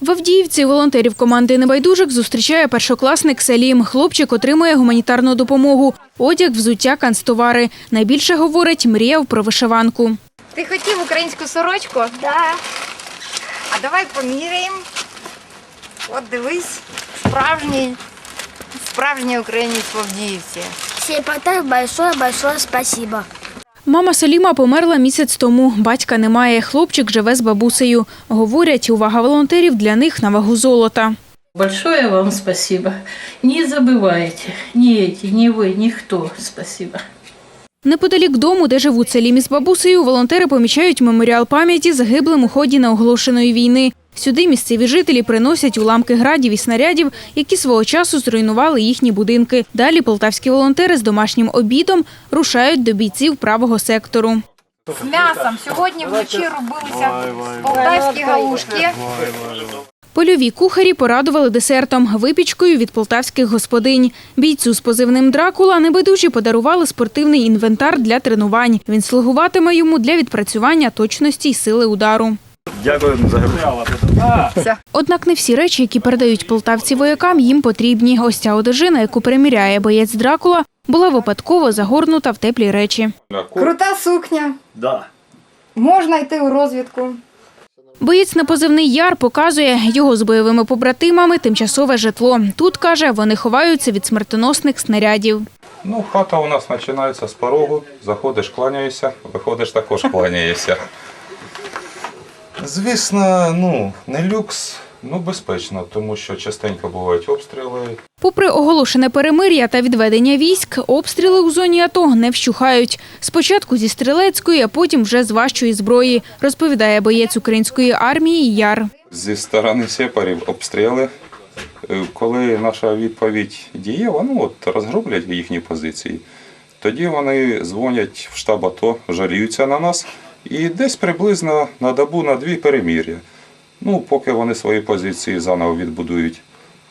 В Авдіївці волонтерів команди Небайдужих зустрічає першокласник Селім. Хлопчик отримує гуманітарну допомогу, одяг, взуття, канцтовари. Найбільше говорить, мріяв про вишиванку. Ти хотів українську сорочку? Да. А давай поміряємо. От дивись, справжній, справжній українець в Авдіївці. Всем большое-большое спасибо. Мама Селіма померла місяць тому. Батька немає. Хлопчик живе з бабусею. Говорять, увага волонтерів для них на вагу золота. Большое вам спасибо. Не забывайте, ни эти, ни вы, никто. Спасибо. Неподалік дому, де живуть Селім із бабусею, волонтери помічають меморіал пам'яті загиблим у ході неоголошеної війни. Сюди місцеві жителі приносять уламки градів і снарядів, які свого часу зруйнували їхні будинки. Далі полтавські волонтери з домашнім обідом рушають до бійців правого сектору. З м'ясом. Сьогодні вночі робилися полтавські галушки. Польові кухарі порадували десертом випічкою від полтавських господинь. Бійцю з позивним Дракула небайдужі подарували спортивний інвентар для тренувань. Він слугуватиме йому для відпрацювання точності й сили удару. Дякую за гру. Однак не всі речі, які передають полтавці воякам, їм потрібні. Ось ця одежина, яку приміряє боєць Дракула, була випадково загорнута в теплі речі. Крута сукня. Да. Можна йти у розвідку. Боєць на позивний яр показує його з бойовими побратимами тимчасове житло. Тут каже, вони ховаються від смертоносних снарядів. Ну, хата у нас починається з порогу. Заходиш, кланяєшся, виходиш також кланяєшся. Звісно, ну, не люкс, ну безпечно, тому що частенько бувають обстріли. Попри оголошене перемир'я та відведення військ, обстріли у зоні АТО не вщухають. Спочатку зі стрілецької, а потім вже з важчої зброї, розповідає боєць української армії Яр. Зі сторони сепарів обстріли. Е, Коли наша відповідь дієва, ну от розгроблять їхні позиції, тоді вони дзвонять в штаб АТО, жаліються на нас і десь приблизно на добу на дві перемір'я. Ну, поки вони свої позиції заново відбудують.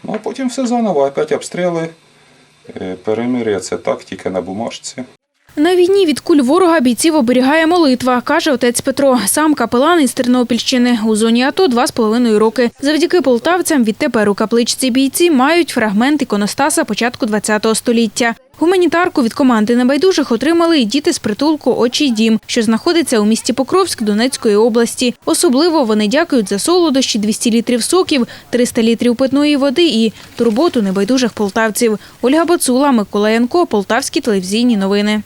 Ну а потім все заново, опять обстріли. Е, Перемир'я це так, тільки на бумажці. На війні від куль ворога бійців оберігає молитва, каже отець Петро. Сам капелан із Тернопільщини. У зоні АТО два з половиною роки. Завдяки полтавцям відтепер у капличці бійці мають фрагмент іконостаса початку ХХ століття. Гуманітарку від команди небайдужих отримали і діти з притулку «Очий дім», що знаходиться у місті Покровськ Донецької області. Особливо вони дякують за солодощі, 200 літрів соків, 300 літрів питної води і турботу небайдужих полтавців. Ольга Бацула, Микола Янко, Полтавські телевізійні новини.